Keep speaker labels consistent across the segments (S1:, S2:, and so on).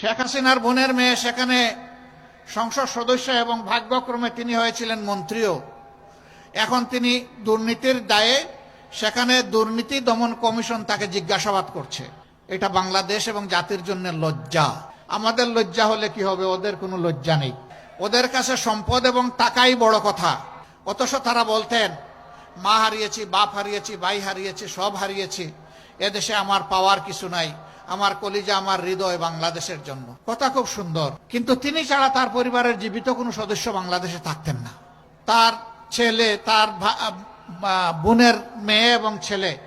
S1: শেখ হাসিনার বোনের মেয়ে, সেখানে সংসদ সদস্য এবং ভাগ্যক্রমে তিনি হয়েছিলেন মন্ত্রীও। এখন তিনি দুর্নীতির দায়ে সেখানে দুর্নীতি দমন কমিশন তাকে জিজ্ঞাসাবাদ করছে। এটা বাংলাদেশ এবং জাতির জন্য লজ্জা। আমাদের লজ্জা হলে কি হবে? ওদের কোনো লজ্জা নেই। ওদের কাছে সম্পদ এবং টাকাই বড় কথা। অথচ তারা বলতেন, মা হারিয়েছি, বাপ হারিয়েছি, ভাই হারিয়েছি, সব হারিয়েছি। এদেশে আমার পাওয়ার কিছু নাই। আমার কলিজা, আমার হৃদয় বাংলাদেশের জন্য। কথা খুব সুন্দর। কিন্তু তিনি ছাড়া তার পরিবারের জীবিত কোনো সদস্য বাংলাদেশে থাকতেন না। তার ছেলে, তার বোনের মেয়ে এবং ছেলে,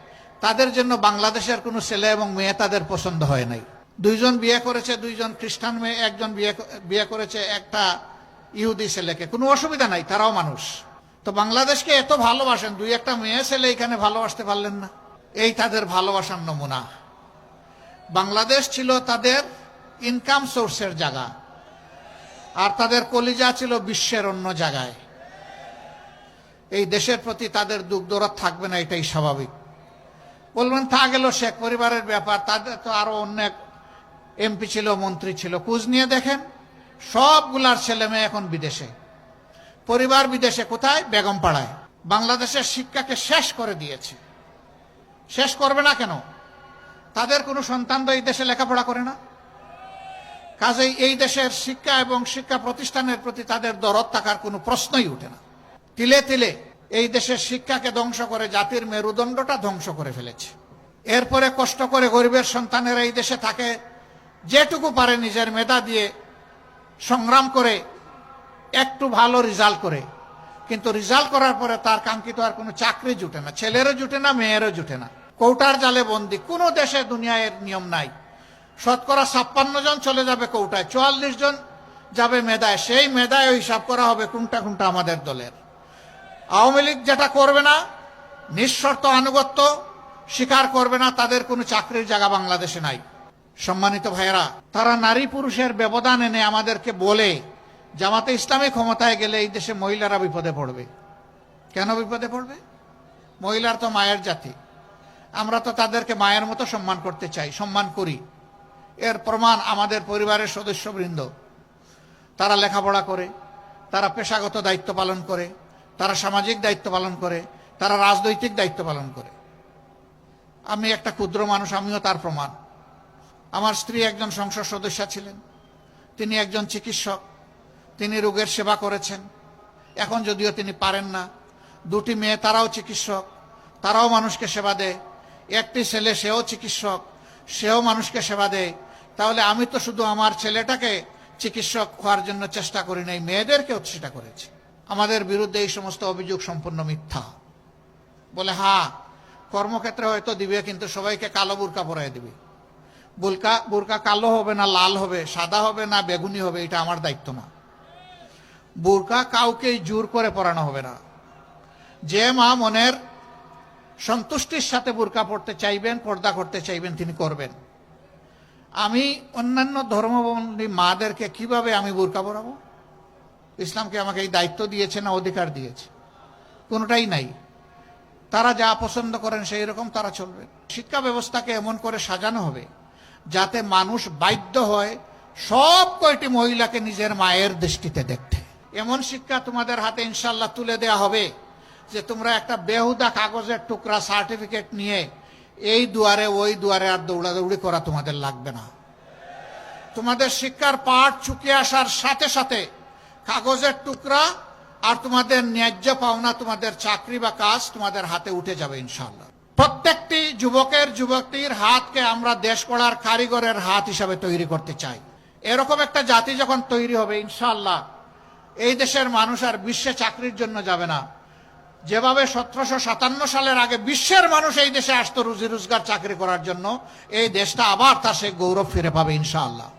S1: তাদের জন্য বাংলাদেশের কোনো ছেলে এবং মেয়ে তাদের পছন্দ হয় নাই। দুইজন বিয়ে করেছে, দুইজন খ্রিস্টান মেয়ে, একজন বিয়ে বিয়ে করেছে একটা ইহুদি ছেলেকে। কোনো অসুবিধা নাই, তারাও মানুষ। তো বাংলাদেশকে এত ভালোবাসেন, দুই একটা মেয়ে ছেলে এখানে ভালোবাসতে পারলেন না। এই তাদের ভালোবাসার নমুনা। বাংলাদেশ ছিল তাদের ইনকাম সোর্সের জায়গা। আর তাদের কলিজা ছিল বিশ্বের অন্য জায়গায়। এই দেশের প্রতি তাদের দুঃখ দরদ থাকবে না, এটাই স্বাভাবিক। বলবেন, তা গেল শেখ পরিবারের ব্যাপার, তাদের তো আরও অনেক এমপি ছিল, মন্ত্রী ছিল কুজ নিয়ে দেখেন, সবগুলার ছেলে মেয়ে এখন বিদেশে। পরিবার বিদেশে কোথায়? বেগম পাড়ায় বাংলাদেশের শিক্ষাকে শেষ করে দিয়েছে। শেষ করবে না কেন? তাদের কোনো সন্তান তো এই দেশে লেখাপড়া করে না। কাজেই এই দেশের শিক্ষা এবং শিক্ষা প্রতিষ্ঠানের প্রতি তাদের দরদ থাকার কোনো প্রশ্নই উঠে না। তিলে তিলে এই দেশের শিক্ষাকে ধ্বংস করে জাতির মেরুদণ্ডটা ধ্বংস করে ফেলেছে। এরপরে কষ্ট করে গরিবের সন্তানেরা এই দেশে থাকে, যেটুকু পারে নিজের মেধা দিয়ে সংগ্রাম করে, একটু ভালো রেজাল্ট করে। কিন্তু রেজাল্ট করার পরে তার কাঙ্ক্ষিত আর কোনো চাকরি জুটে না, ছেলেরও জুটে না, মেয়েরও জুটে না। কৌটার জালে বন্দি। কোনো দেশে দুনিয়ায় নিয়ম নাই। শতকরা ছাপ্পান্ন জন চলে যাবে কৌটায়, চুয়াল্লিশ জন যাবে মেধায় সেই মেধায় হিসাব করা হবে কোনটা কোনটা আমাদের দলের। আওয়ামী লীগ যেটা করবে না, নিঃশর্ত আনুগত্য স্বীকার করবে না, তাদের কোনো চাকরির জায়গা বাংলাদেশে নাই। সম্মানিত ভাইয়েরা, তারা নারী পুরুষের ব্যবধান এনে আমাদেরকে বলে, জামাতে ইসলামী ক্ষমতায় গেলে এই দেশে মহিলারা বিপদে পড়বে। কেন বিপদে পড়বে? মহিলার তো মায়ের জাতি। আমরা তো তাদেরকে মায়ের মতো সম্মান করতে চাই, সম্মান করি। এর প্রমাণ আমাদের পরিবারের সদস্যবৃন্দ। তারা লেখাপড়া করে, তারা পেশাগত দায়িত্ব পালন করে, তারা সামাজিক দায়িত্ব পালন করে, তারা রাজনৈতিক দায়িত্ব পালন করে। আমি একটা ক্ষুদ্র মানুষ, আমিও তার প্রমাণ। আমার স্ত্রী একজন সংসদ সদস্য ছিলেন, তিনি একজন চিকিৎসক, তিনি রোগের সেবা করেছেন। এখন যদিও তিনি পারেন না, দুটি মেয়ে তারাও চিকিৎসক, তারাও মানুষকে সেবা দেয়। একটি ছেলে, সেও চিকিৎসক, সেও মানুষকে সেবা দেয়। তাহলে আমি তো শুধু আমার ছেলেটাকে চিকিৎসক হওয়ার জন্য চেষ্টা করি নাই, মেয়েদেরকেও সেটা করেছি। আমাদের বিরুদ্ধে এই সমস্ত অভিযোগ সম্পূর্ণ মিথ্যা। বলে হ্যাঁ কর্মক্ষেত্রে হয়তো দিবে, কিন্তু সবাইকে কালো বুরকা পরাই দিবে। বুলকা বুরকা কালো হবে না, লাল হবে, সাদা হবে না, বেগুনি হবে, এটা আমার দায়িত্ব না। বুরকা কাউকেই জোর করে পরানো হবে না। যে মা মনের সন্তুষ্টির সাথে বুরকা পড়তে চাইবেন, পর্দা করতে চাইবেন, তিনি করবেন। আমি অন্যান্য ধর্মাবলম্বী মাদেরকে কীভাবে আমি বুরকা পরাবো? ইসলামকে আমাকে এই দায়িত্ব দিয়েছে না অধিকার দিয়েছে? কোনোটাই নাই। তারা যা পছন্দ করেন সেই রকম তারা চলবে। শিক্ষা ব্যবস্থাকে এমন করে সাজানো হবে যাতে মানুষ বাধ্য হয় সব কয়টি মহিলাকে নিজের মায়ের দৃষ্টিতে দেখতে। এমন শিক্ষা তোমাদের হাতে ইনশাল্লাহ তুলে দেয়া হবে। যে তোমরা একটা বেহুদা কাগজের টুকরা সার্টিফিকেট নিয়ে এই দুয়ারে, ওই দুয়ারে আর দৌড়াদৌড়ি করা তোমাদের লাগবে না। তোমাদের শিক্ষার পাঠ চুকে আসার সাথে সাথে কাগজের টুকরা আর তোমাদের ন্যায্য পাওনা, তোমাদের চাকরি বা কাজ তোমাদের হাতে উঠে যাবে ইনশাল্লাহ প্রত্যেকটি যুবকের যুবতীর হাতকে আমরা দেশ গড়ার কারিগরের হাত হিসাবে তৈরি করতে চাই। এরকম একটা জাতি যখন তৈরি হবে ইনশাল্লাহ এই দেশের মানুষ আর বিশ্বে চাকরির জন্য যাবে না। যেভাবে সতেরোশো সাতান্ন সালের আগে বিশ্বের মানুষ এই দেশে আসতো রুজি রোজগার চাকরি করার জন্য, এই দেশটা আবার তা সে গৌরব ফিরে পাবে ইনশাআল্লাহ।